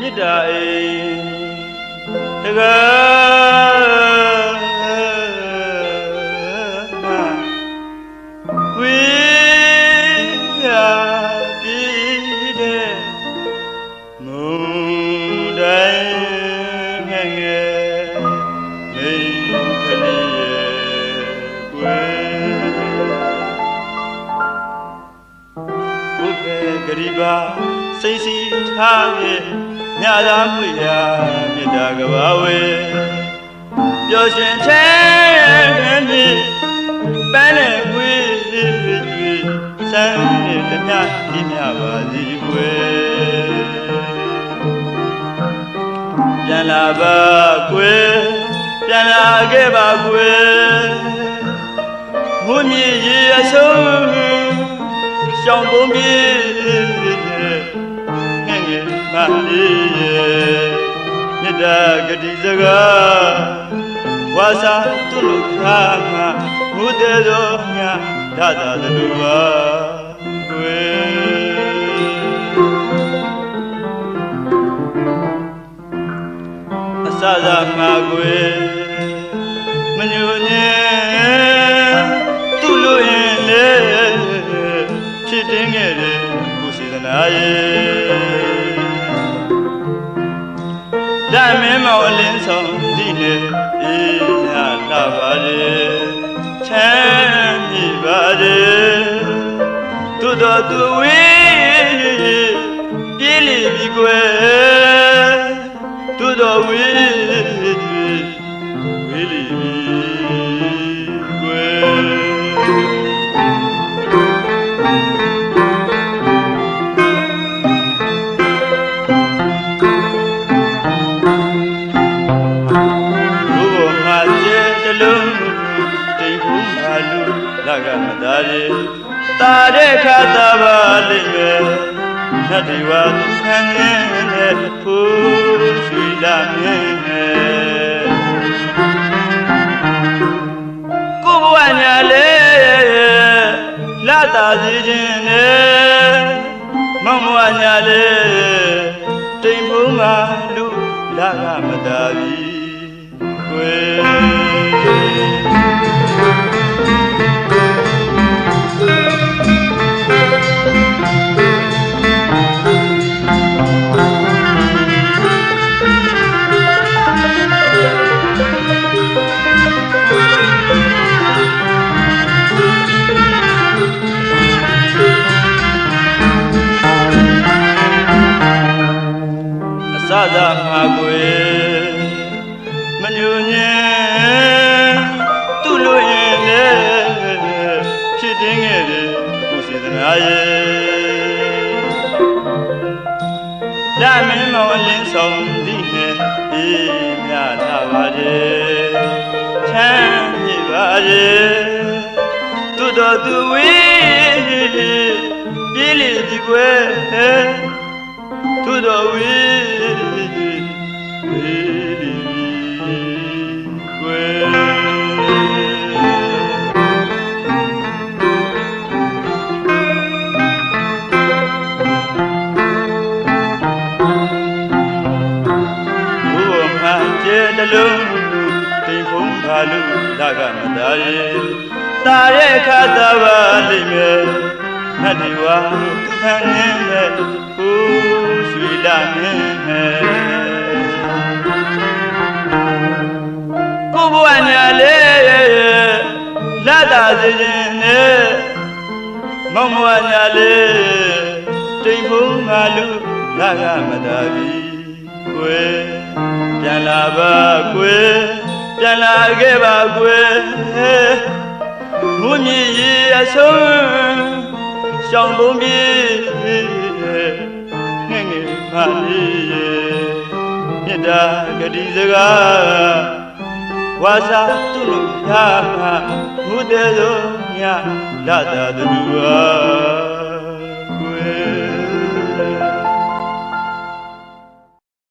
မြစ်တာအိမ်တကားဝေးရာပြည်တဲ့မုန်တိုင်းငယ်ငယ်မိန်ကလေးရဲ့ကွယ်ဘုဖေဂရိပါစိတ်စီထားရဲ့ မြာသာမှုရာမြတ်တာကဘာဝေပျော်ရွှင်ချမ်းမြေပန်းနဲ့ဝေးတွေစမ်းနဲ့တမျှဒီမြပါစီကွယ်ပြန်လာပါကွယ်ပြန်လာခဲ့ပါကွယ်ဘုမြေရေအဆုံးရှောင်းပုံပြေငဲ့ ငယ်မလေးရဲ့မြတ်တာဂတိစကားဝါစာသူ့လူခါငါဘုဒ္ဓတော်မြတ်ဒါသာသလူပါ င်အလင်းဆောင်ဒီနဲ့အေးညာလာပါလေချမ်းမြေပါလေသူတော်သူဝေးပြေးလီပြီကွယ်သူတော်ဝေးဝေးလီပြီ လုံးတိမ်ဘူးငါလူလကမသားရေတာတဲ့ခါတာပါလိမ့်မယ်နတ်ဒီဝါသူဆန်းနေနဲ့ဖူးရွှေလာမင်းနဲ့ကိုဘဝညာလေလာတာစီခြင်းနဲ့မောင်ဘဝညာလေတိမ်ဘူးငါလူလကမသားပြီ ကွယ်မညူညင်သူ့လူရင်လေဖြစ်တင်းခဲ့တဲ့ကိုစေတနာရဲ့လာမင်းမောင်အလင်းဆောင်ဒီနဲ့အေးမြလာပါလေချမ်းမြေပါလေသူတော်သူဝေးပြေးလေဒီကွယ်သူတော်ဝေးဝေး ကျဲတလုံးတိမ်ဖုံးပါလူလကမသားရေတာရဲ့ခါသာပါလိမ့်မယ်နတ်ဒီဝါသူခံနေတဲ့ဖူးရွှေလာမင်းနဲ့ကိုဘဝညာလေလာတာစီခြင်းနဲ့မောင်ဘဝညာလေတိမ်ဖုံးငါလူလာကမသားပြီ ကွယ်ပြန်လာပါကွယ်ပြန်လာခဲ့ပါကွယ်မွမြေရီအဆုံးရှောင်းပုံပြေငဲ့ငယ်မလေးရဲ့မြတ်တာဂတိစကားဝါစာသူ့လူရာဘုဒ္ဓသောမြတ်လာတာတူပါကွယ်